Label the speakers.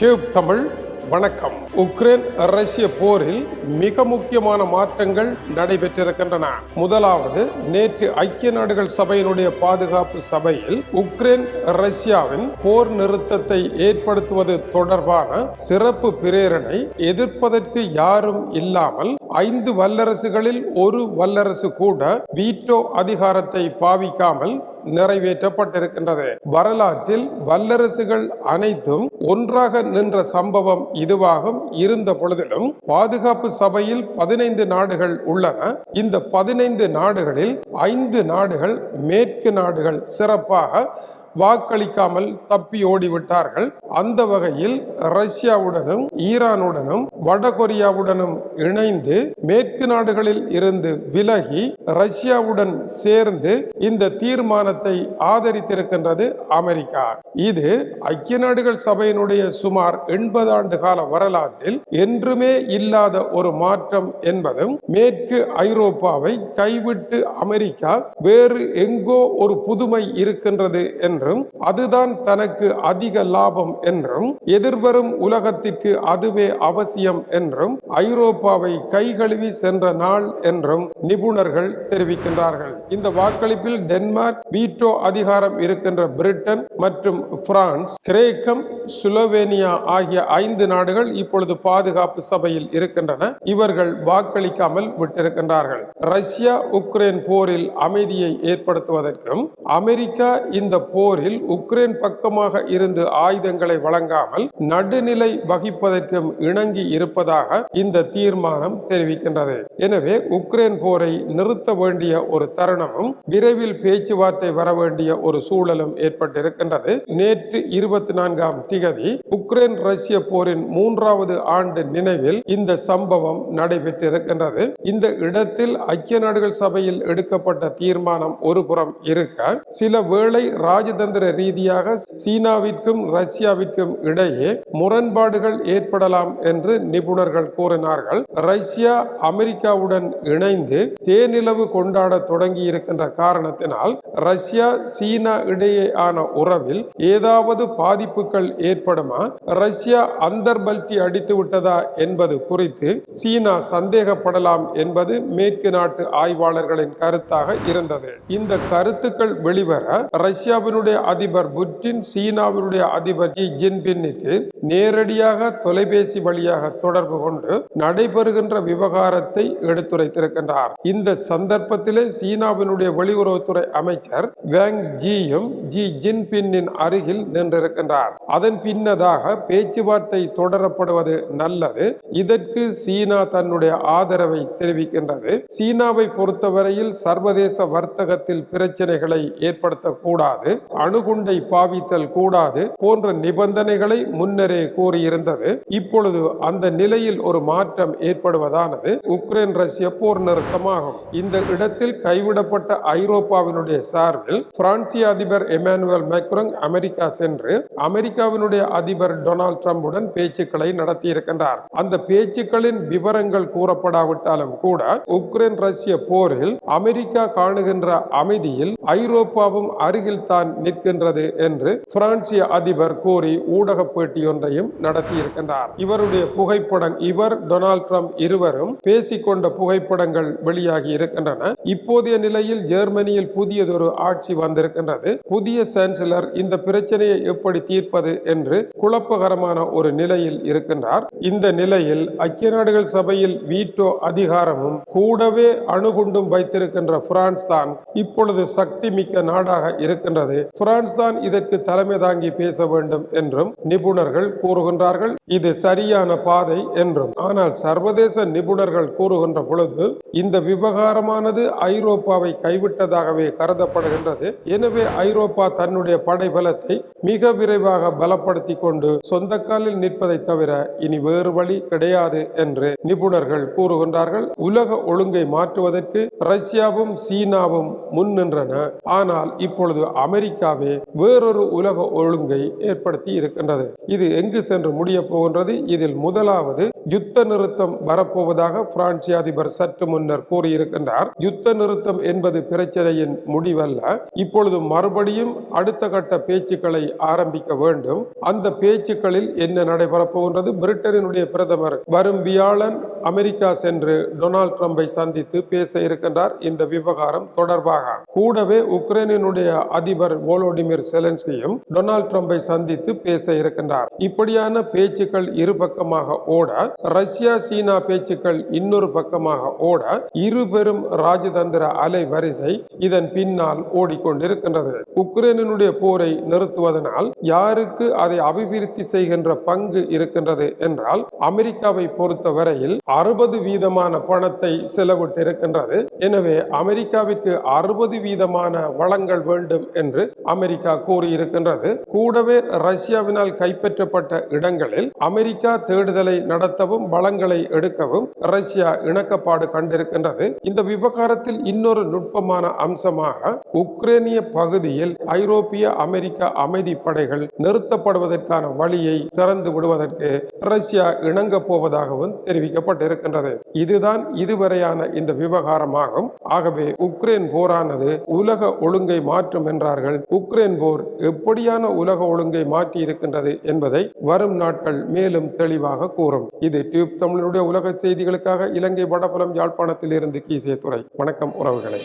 Speaker 1: Tube Tamil வணக்கம். Ukraine ரஷ்ய போரில் மிக முக்கியமான மாற்றங்கள் நடைபெற்றிருக்கின்றன. முதலாவது நேற்று ஐக்கிய நாடுகள் சபையினுடைய பாதுகாப்பு சபையில் உக்ரைன் ரஷ்யாவின் போர் நிறுத்தத்தை ஏற்படுத்துவது தொடர்பான சிறப்பு பிரேரணை எதிர்ப்பதற்கு யாரும் இல்லாமல் ஐந்து வல்லரசுகளில் ஒரு வல்லரசு கூட வீட்டோ அதிகாரத்தை பாவிக்காமல் நிறைவேற்றப்பட்டிருக்கின்றது. வரலாற்றில் வல்லரசுகள் அனைத்தும் ஒன்றாக நின்ற சம்பவம் இதுவாகும். இருந்த பொழுதிலும் பாதுகாப்பு சபையில் பதினைந்து நாடுகள் உள்ளன. இந்த பதினைந்து நாடுகளில் ஐந்து நாடுகள் மேற்கு நாடுகள் சிறப்பாக வாக்களிக்காமல் தப்பி ஓடிவிட்டார்கள். அந்த வகையில் ரஷ்யாவுடனும் ஈரானுடனும் வடகொரியாவுடனும் இணைந்து மேற்கு நாடுகளில் இருந்து விலகி ரஷ்யாவுடன் சேர்ந்து இந்த தீர்மானத்தை ஆதரித்திருக்கின்றது அமெரிக்கா. இது ஐக்கிய நாடுகள் சபையினுடைய சுமார் எண்பது ஆண்டு கால வரலாற்றில் என்றுமே இல்லாத ஒரு மாற்றம் என்பதும் மேற்கு ஐரோப்பாவை கைவிட்டு அமெரிக்கா வேறு எங்கோ ஒரு புதுமை இருக்கின்றது என்றும் அதுதான் தனக்கு அதிக லாபம் என்றும் எதிர்வரும் உலகத்திற்கு அதுவே அவசியம் என்றும் ஐரோப்பாவை கைகழுவி சென்ற நாள் என்றும் நிபுணர்கள் தெரிவிக்கின்றார்கள். இந்த வாக்களிப்பில் டென்மார்க் வீட்டோ அதிகாரம் இருக்கின்ற பிரிட்டன் மற்றும் பிரான்ஸ் கிரேக்கம் சுலோவேனியா ஆகிய ஐந்து நாடுகள் இப்பொழுது பாதுகாப்பு சபையில் இருக்கின்றன. இவர்கள் வாக்களிக்காமல் விட்டிருக்கின்றார்கள். ரஷ்யா உக்ரைன் போரில் அமைதியை ஏற்படுத்துவதற்கும் அமெரிக்கா இந்த போர் போரில் உக்ரைன் பக்கமாக இருந்து ஆயுதங்களை வழங்காமல் நடுநிலை வகிப்பதற்கும் இணங்கி இருப்பதாக இந்த தீர்மானம் தெரிவிக்கின்றது. எனவே உக்ரைன் போரை நிறுத்த வேண்டிய ஒரு தருணமும் விரைவில் பேச்சுவார்த்தை வர வேண்டிய ஒரு சூழலும் ஏற்பட்டிருக்கின்றது. நேற்று இருபத்தி நான்காம் திகதி உக்ரைன் ரஷ்ய போரின் மூன்றாவது ஆண்டு நினைவில் இந்த சம்பவம் நடைபெற்றிருக்கின்றது. இந்த இடத்தில் ஐக்கிய நாடுகள் சபையில் எடுக்கப்பட்ட தீர்மானம் ஒரு புறம் இருக்க சில வேளை ராஜதந்திர ரீதியாக சீனாவிற்கும் ரஷ்யாவிற்கும் இடையே முரண்பாடுகள் ஏற்படலாம் என்று நிபுணர்கள் கூறினார்கள். ரஷ்யா அமெரிக்காவுடன் இணைந்து தேனிலவு கொண்டாட தொடங்கி இருக்கின்ற காரணத்தினால் ரஷ்யா சீனா இடையேயான உறவில் ஏதாவது பாதிப்புகள் ஏற்படுமா? ரஷ்யா அந்தர்பல்டி அடித்து விட்டதா என்பது குறித்து சீனா சந்தேகப்படலாம் என்பது மேற்கு நாட்டு ஆய்வாளர்களின் கருத்தாக இருந்தது. இந்த கருத்துக்கள் வெளிவர ரஷ்யாவினுடைய அதிபர் புட்டின் சீனாவினுடைய அதிபர் ஜி ஜின்பின்னுக்கு நேரடியாக தொலைபேசி வழியாக தொடர்பு கொண்டு நடைபெறுகின்ற விவகாரத்தை எடுத்துரைத்திருக்கின்றார். இந்த சந்தர்ப்பத்திலே சீனாவினுடைய வெளியுறவுத்துறை அமைச்சர் வேங் ஜியும் ஜி ஜின்பின்னின் அருகில் நின்றிருக்கின்றார். அதன் பின்னதாக பேச்சுவார்த்தை தொடரப்படுவது நல்லது. இதற்கு சீனா தன்னுடைய ஆதரவை தெரிவிக்கின்றது. சீனாவை பொறுத்தவரையில் சர்வதேச வர்த்தகத்தில் பிரச்சனைகளை ஏற்படுத்தக்கூடாது. அணுகுண்டை பாவித்தல் கூடாது போன்ற நிபந்தனைகளை முன்னரே கூறியிருந்தது. இப்பொழுது அந்த நிலையில் ஒரு மாற்றம் ஏற்படுவதானது. உக்ரைன் ரஷ்ய போர் நிறுத்தமாகும். இந்த இடத்தில் கைவிடப்பட்ட ஐரோப்பாவினுடைய சார்பில் பிரான்சிய அதிபர் எமானுவல் மேக்ரோங் அமெரிக்கா சென்று அமெரிக்காவினுடைய அதிபர் டொனால்ட் ட்ரம்புடன் பேச்சுக்களை நடத்தியிருக்கின்றார். அந்த பேச்சுக்களின் விவரங்கள் கூறப்படாவிட்டாலும் கூட உக்ரைன் ரஷ்ய போரில் அமெரிக்கா காணுகின்ற அமைதியில் ஐரோப்பாவும் அருகில் தான் நிற்கின்றது என்று பிரான்சிய அதிபர் கூறி ஊடக பேட்டி ஒன்றையும் நடத்தியிருக்கின்றார். இவருடைய புகைப்படம் இவர் டொனால்ட் ட்ரம்ப் இருவரும் பேசிக்கொண்ட புகைப்படங்கள் வெளியாகி இருக்கின்றன. இப்போதைய நிலையில் ஜெர்மனியில் புதியதொரு ஆட்சி வந்திருக்கின்றது. புதிய சான்சலர் இந்த பிரச்சனையை எப்படி தீர்ப்பது என்று குழப்பகரமான ஒரு நிலையில் இருக்கின்றார். இந்த நிலையில் ஐக்கிய நாடுகள் சபையில் வீட்டோ அதிகாரமும் கூடவே அணுகுண்டும் வைத்திருக்கின்ற பிரான்ஸ் தான் இப்பொழுது சக்தி மிக்க நாடாக இருக்கின்றது. பிரான்ஸ் தான் இதற்கு தலைமை தாங்கி பேச வேண்டும் என்றும் நிபுணர்கள் கூறுகின்றார்கள். இது சரியான பாதை என்றும். ஆனால் சர்வதேச நிபுணர்கள் கூறுகின்ற பொழுது இந்த விவகாரமானது ஐரோப்பாவை கைவிட்டதாகவே கருதப்படுகின்றது. எனவே ஐரோப்பா தன்னுடைய படைபலத்தை மிக விரைவாக பலப்படுத்தி கொண்டு சொந்த காலில் நிற்பதை தவிர இனி வேறு வழி கிடையாது என்று நிபுணர்கள் கூறுகின்றார்கள். உலக ஒழுங்கை மாற்றுவதற்கு ரஷ்யாவும் சீனாவும் முன் நின்றன ஆனால் இப்பொழுது அமெரிக்காவே வேறொரு உலக ஒழுங்கை ஏற்படுத்தி இருக்கின்றது. இது எங்கு சென்று முடிய போகின்றது? இதில் முதலாவது யுத்த நிறுத்தம் வரப்போவதாக பிரான்சிய அதிபர் சற்று முன்னர் கூறியிருக்கின்றார். யுத்த நிறுத்தம் என்பது பிரச்சனையின் முடிவல்ல. இப்பொழுது மறுபடியும் அடுத்த கட்ட பேச்சுக்களை ஆரம்பிக்க வேண்டும். அந்த பேச்சுக்களில் என்ன நடைபெறப் போகின்றது? பிரிட்டனினுடைய பிரதமர் வரும் வியாழன் அமெரிக்கா சென்று டொனால்ட் ட்ரம்பை சந்தித்து பேச இருக்கின்றார். இந்த விவகாரம் தொடர்பாக. கூடவே உக்ரைனினுடைய அதிபர் வோலோடிமிர் செலன்ஸ்கியும் டொனால்ட் ட்ரம்பை சந்தித்து பேச இருக்கின்றார். இப்படியான பேச்சுக்கள் இரு பக்கமாக ஓட ரஷ்யா சீனா பேச்சுக்கள் இன்னொரு பக்கமாக ஓட இரு பெரும் ராஜதந்திர அலை வரிசை இதன் பின்னால் ஓடிக்கொண்டிருக்கின்றது. உக்ரைனுடைய போரை நிறுத்துவதனால் யாருக்கு அதை அபிவிருத்தி செய்கின்ற பங்கு இருக்கின்றது என்றால் அமெரிக்காவை பொறுத்த வரையில் அறுபது வீதமான பணத்தை செலவிட்டிருக்கின்றது. எனவே அமெரிக்காவிற்கு அறுபது வீதமான வளங்கள் வேண்டும் என்று அமெரிக்கா கூறியிருக்கின்றது. கூடவே ரஷ்யாவினால் கைப்பற்றப்பட்ட இடங்களில் அமெரிக்கா தேடுதலை நடத்தவும் வளங்களை எடுக்கவும் ரஷ்யா இணக்கப்பாடு கண்டிருக்கின்றது. இந்த விவகாரத்தில் இன்னொரு நுட்பமான அம்சமாக உக்ரேனிய பகுதியில் ஐரோப்பிய அமெரிக்க அமைதி படைகள் நிறுத்தப்படுவதற்கான வழியை திறந்து விடுவதற்கு ரஷ்யா இணங்க போவதாகவும் தெரிவிக்கப்பட்டிருக்கின்றது. இதுதான் இதுவரையான இந்த விவகாரமாகும். ஆகவே உக்ரைன் போரானது உலக ஒழுங்கை மாற்றும் என்றார்கள் உக்ரைன் போர் எப்படியான உலக ஒழுங்கை மாற்றி இருக்கின்றது என்பதை வரும் நாட்கள் மேலும் தெளிவாக கூறும். இது டியூப் தமிழனுடைய உலக செய்திகளுக்காக இலங்கை வடபுலம் யாழ்ப்பாணத்தில் இருந்து கீசிய துறை வணக்கம் உறவுகளை.